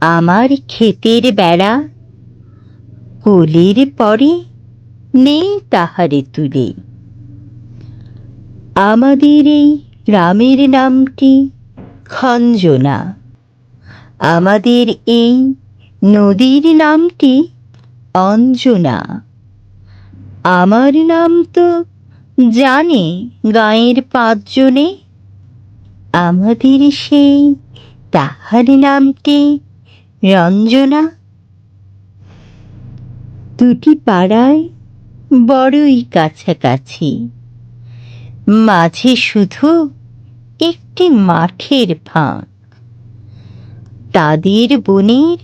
আমার ক্ষেতের বেড়া কোলের পরে নেই তাহারে তুলে। আমাদের এই গ্রামের নামটি খঞ্জনা। আমাদের এই নদীর নামটি অঞ্জনা। আমার নাম তো জানে গাঁয়ের পাঁচজনে। আমাদের সেই তাহার নামটি রঞ্জনা, দুটি পাড়ায় বড়ই কাছাকাছি। মাঝে শুধু একটি মাঠের ফাঁক। তাদের বনের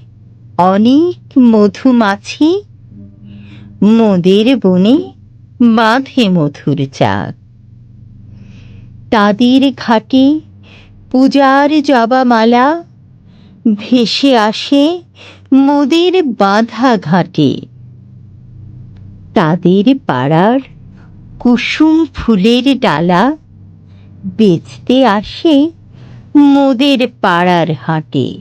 অনেক মধুমাছি, মোদের বনে বাঁধে মধুর চাক। তাদের ঘাটে পূজার জবামালা ভেসে আসে মোদের বাঁধা ঘাটে। তাদের পাড়ার কুসুম ফুলের ডালা বেচতে আসে মোদের পাড়ার হাটে।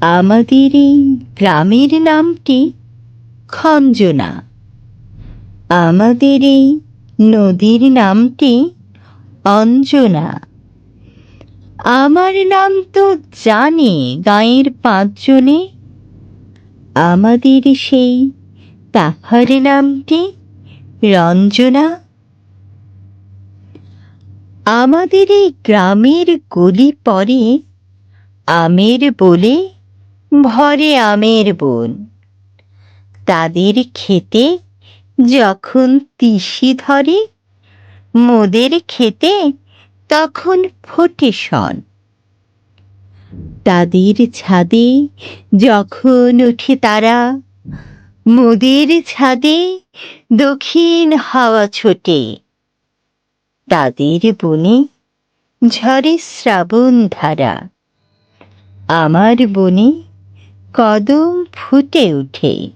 আমাদের এই গ্রামের নামটি খঞ্জনা। আমাদের এই নদীর নামটি অঞ্জনা। আমার নাম তো জানে, গাঁয়ের পাঁচজনে। আমাদের সেই তাহার নামটি রঞ্জনা। আমাদের এই গ্রামের গলি পরে আমের বলে, ভরে আমের বন। তাদের খেতে যখন তিসি ধরে, মোদের খেতে তখন ফোটে শন। তাদের ছাদে যখন ওঠে তারা, মোদের ছাদে দক্ষিণ হাওয়া ছোটে। তাদের বনে ঝরে শ্রাবণ ধারা। আমার বনে কদম ফুটে ওঠে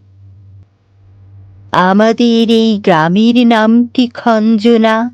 আমাদের এই গ্রামের নামটি খঞ্জনা।